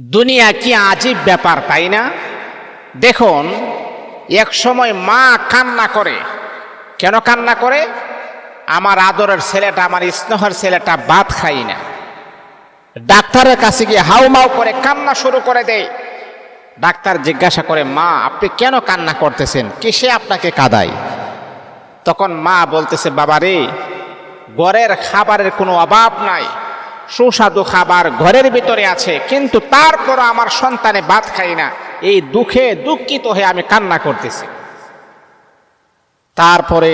দুনিয়া কি আজীব ব্যাপার, তাই না? দেখুন, এক সময় মা কান্না করে। কেন কান্না করে? আমার আদরের ছেলেটা, আমার স্নেহের ছেলেটা ভাত খাই না। ডাক্তারের কাছে গিয়ে হাউমাউ করে কান্না শুরু করে দেয়। ডাক্তার জিজ্ঞাসা করে, মা, আপনি কেন কান্না করতেছেন? কিসে আপনাকে কাদায়? তখন মা বলতেছে বাবা রে ঘরের খাবারের কোনো অভাব নাই। সুস্বাদু খাবার ঘরের ভিতরে আছে, কিন্তু তারপর আমার সন্তানে ভাত খাই না। এই দুঃখে দুঃখিত হয়ে আমি কান্না করতেছি। তারপরে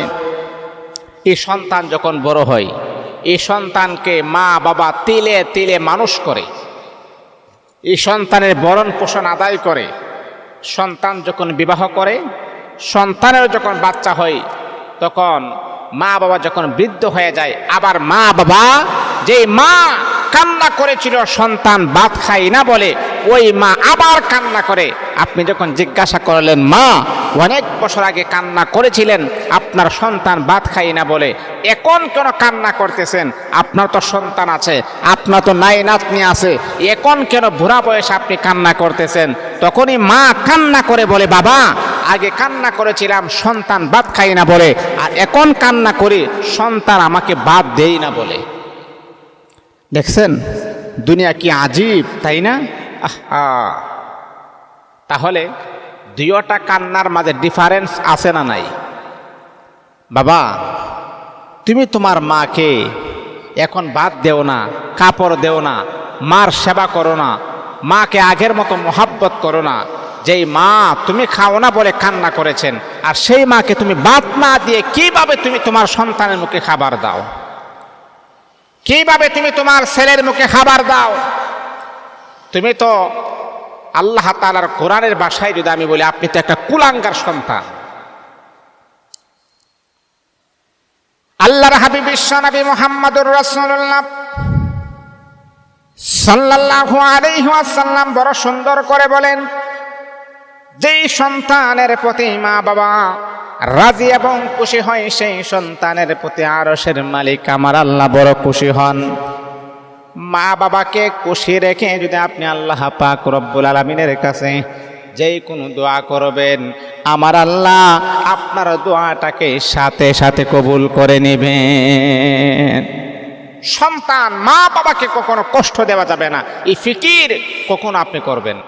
এই সন্তান যখন বড় হয়, এই সন্তানকে মা, বাবা তিলে তিলে মানুষ করে। এই সন্তানের বরণ পোষণ আদায় করে। সন্তান যখন বিবাহ করে সন্তানের যখন বাচ্চা হয়, তখন মা বাবা যখন বৃদ্ধ হয়ে যায়, আবার মা বাবা যে মা কান্না করেছিল, সন্তান ভাত খাই না বলে, ওই মা আবার কান্না করে। আপনি যখন জিজ্ঞাসা করলেন, মা, অনেক বছর আগে কান্না করেছিলেন, আপনার সন্তান ভাত খাই না বলে, এখন কেন কান্না করতেছেন? আপনার তো সন্তান আছে, আপনার তো নাই নাতনি আছে, এখন কেন বুড়া বয়সে আপনি কান্না করতেছেন? তখনই মা কান্না করে বলে, বাবা, আগে কান্না করেছিলাম, সন্তান ভাত খাই না বলে, আর এখন কান্না করি, সন্তান আমাকে বাদ দেই না বলে। দেখছেন? দুনিয়া কি আজীব, তাই না? তাহলে দুইটা কান্নার মাঝে ডিফারেন্স আছে না নাই? বাবা, তুমি তোমার মাকে এখন বাদ দেও না, কাপড় দেও না, মার সেবা করো না, মাকে আগের মতো মোহাব্বত করো না, যেই মা তুমি খাও না বলে কান্না করেছেন, আর সেই মাকে তুমি বাদ না দিয়ে কীভাবে তুমি তোমার সন্তানের মুখে খাবার দাও? কীভাবে তুমি তোমার ছেলের মুখে খাবার দাও, তুমি তো আল্লাহ তালার কোরআনের বাসায় যদি আমি বলি, আপনি তো একটা কুলাঙ্গার সন্তান। আল্লাহর হাবিব বিশ্বনবী মোহাম্মদুর রাসূলুল্লাহ সাল্লাল্লাহু আলাইহি ওয়াসাল্লাম বড় সুন্দর করে বলেন যেই সন্তানের প্রতি মা বাবা রাজি এবং খুশি হয়, সেই সন্তানের প্রতি আরসের মালিক আমার আল্লাহ বড় খুশি হন। মা বাবাকে খুশি রেখে যদি আপনি আল্লাহ পাক রব্বুল আলমিনের কাছে যেই কোনো দোয়া করবেন, আমার আল্লাহ আপনার দোয়াটাকে সাথে সাথে কবুল করে নেবেন। সন্তান মা বাবাকে কখনো কষ্ট দেওয়া যাবে না, এই ফিকির কখনো আপনি করবেন